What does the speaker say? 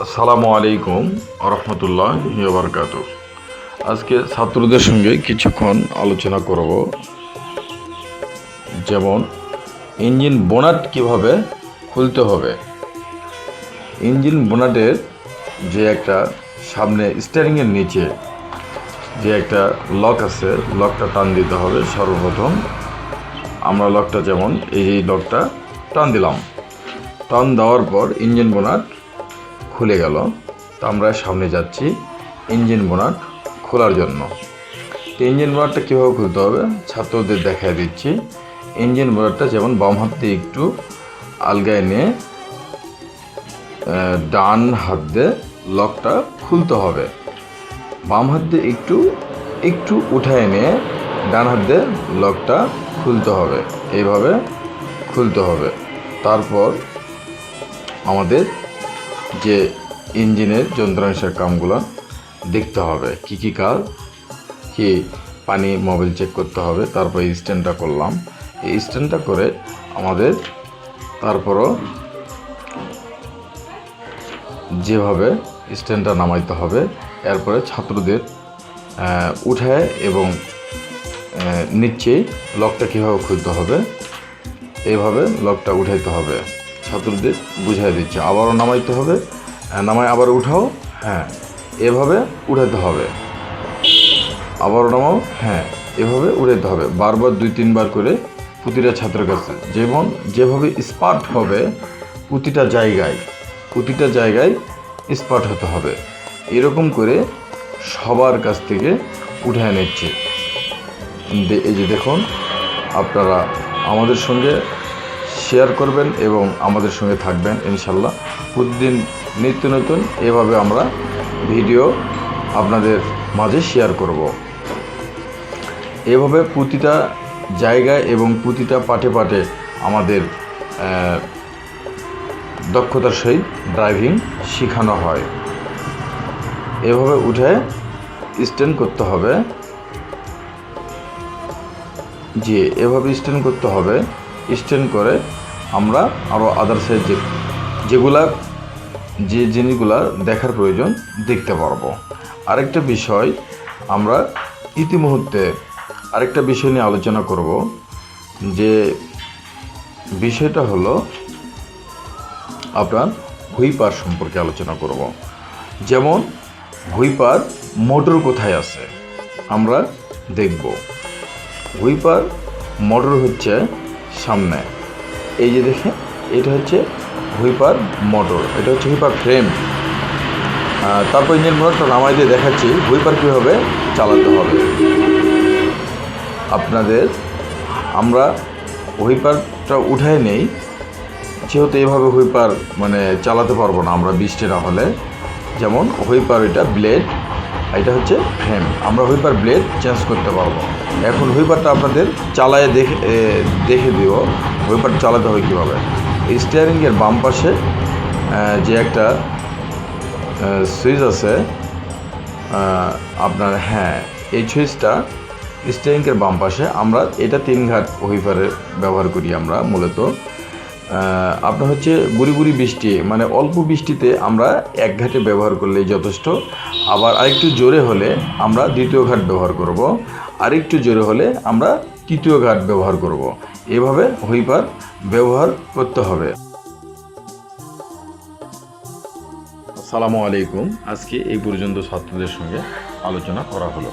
আসসালামু আলাইকুম রহমতুল্লাহ বারকাত আজকে ছাত্রদের সঙ্গে কিছুক্ষণ আলোচনা করব। যেমন, ইঞ্জিন বোনাট কীভাবে খুলতে হবে। ইঞ্জিন বোনাটের যে একটা সামনে স্টিয়ারিংয়ের নিচে যে একটা লক আছে, লকটা টান দিতে হবে সর্বপ্রথম। আমরা লকটা যেমন এই যে লকটা টান দিলাম। টান দেওয়ার পর ইঞ্জিন বোনাট খুলে গেল। তো আমরা সামনে যাচ্ছি ইঞ্জিন বোনাট খোলার জন্য। তো ইঞ্জিন বোনাটটা কীভাবে খুলতে হবে? ছাত্রদের দেখায় দিচ্ছি। ইঞ্জিন বোনাটটা যেমন বাম হাত দিয়ে একটু আলগায় নিয়ে ডান হাত দিয়ে লকটা খুলতে হবে। বাম হাত দিয়ে একটু একটু উঠায় নিয়ে ডান হাত দিয়ে লকটা খুলতে হবে। এইভাবে খুলতে হবে। তারপর আমাদের যে ইঞ্জিনের যন্ত্রাংশের কামগুলো দেখতে হবে। কি কি কাজ, কি পানি মোবিল চেক করতে হবে, তারপর স্ট্যান্ডটা করলাম। এই স্ট্যান্ডটা করে আমাদের তারপরও যেভাবে স্ট্যান্ডটা নামাইতে হবে এরপরে ছাত্রদের উঠায় এবং আহ, নিচে লকটা কীভাবে খুঁজতে হবে এভাবে লকটা উঠাইতে হবে। ছাত্রদের বুঝাই দিচ্ছে আবারও নামাইতে হবে নামায় আবার উঠাও হ্যাঁ এভাবে উঠাতে হবে। আবারও নামাও হ্যাঁ এভাবে উঠাইতে হবে। বারবার দুই তিনবার করে প্রতিটা ছাত্রের কাছে যেমন যেভাবে স্পার্ট হবে প্রতিটা জায়গায় প্রতিটা জায়গায় স্পার্ট হতে হবে। এরকম করে সবার কাছ থেকে উঠায় নিচ্ছে। এই যে দেখুন, আপনারা আমাদের সঙ্গে শেয়ার করবেন এবং আমাদের সঙ্গে থাকবেন ইনশাল্লাহ। প্রতিদিন নিত্য নতুন এভাবে আমরা ভিডিও আপনাদের মাঝে শেয়ার করব। এভাবে প্রতিটা জায়গায় এবং প্রতিটা পাটে পাটে আমাদের দক্ষতার সহিত ড্রাইভিং শেখানো হয়। এভাবে উঠে স্ট্যান্ড করতে হবে। যে এভাবে স্ট্যান্ড করতে হবে। স্ট্যান্ড করে আমরা আরও আদার সাইড যে, যেগুলা, যে জিনিসগুলা দেখার প্রয়োজন দেখতে পারব। আরেকটা বিষয় আমরা ইতিমুহূর্তে আরেকটা বিষয় নিয়ে আলোচনা করব, যে বিষয়টা হলো আপনার হুইপার সম্পর্কে আলোচনা করব। যেমন হুইপার মোটর কোথায় আছে? আমরা দেখব। হুইপার মোটর হচ্ছে সামনে। এই যে দেখে এটা হচ্ছে হুইপার মোটর, এটা হচ্ছে হুইপার ফ্রেম। তারপর ইঞ্জিন মোটরটা নামাই দিয়ে দেখাচ্ছি, হুইপার কীভাবে চালাতে হবে। আপনাদের, আমরা হুইপারটা উঠায় নেই, যেহেতু এইভাবে হুইপার মানে চালাতে পারব না আমরা বৃষ্টি না হলে। যেমন হুইপার এটা ব্লেড এটা হচ্ছে ফ্রেম আমরা হুইপার ব্লেড চেঞ্জ করতে পারব। এখন হুইপারটা আপনাদের চালায় দেখে দেখে দিও হুইপার চালাতে হবে কীভাবে? স্টিয়ারিংয়ের বাম পাশে যে একটা সুইচ আছে আপনার হ্যাঁ এই সুইচটা স্টিয়ারিংয়ের বাম পাশে আমরা এটা তিন ঘাট হুইপারে ব্যবহার করি আমরা মূলত। আপনার হচ্ছে গুড়ি গুড়ি বৃষ্টি মানে অল্প বৃষ্টিতে আমরা এক ঘাটে ব্যবহার করলেই যথেষ্ট। আবার আরেকটু জোরে হলে আমরা দ্বিতীয় ঘাট ব্যবহার করব। আরেকটু জোরে হলে আমরা তৃতীয় ঘাট ব্যবহার করব। এভাবে হুইপার ব্যবহার করতে হবে। আসসালামু আলাইকুম। আজকে এই পর্যন্ত ছাত্রদের সঙ্গে আলোচনা করা হলো।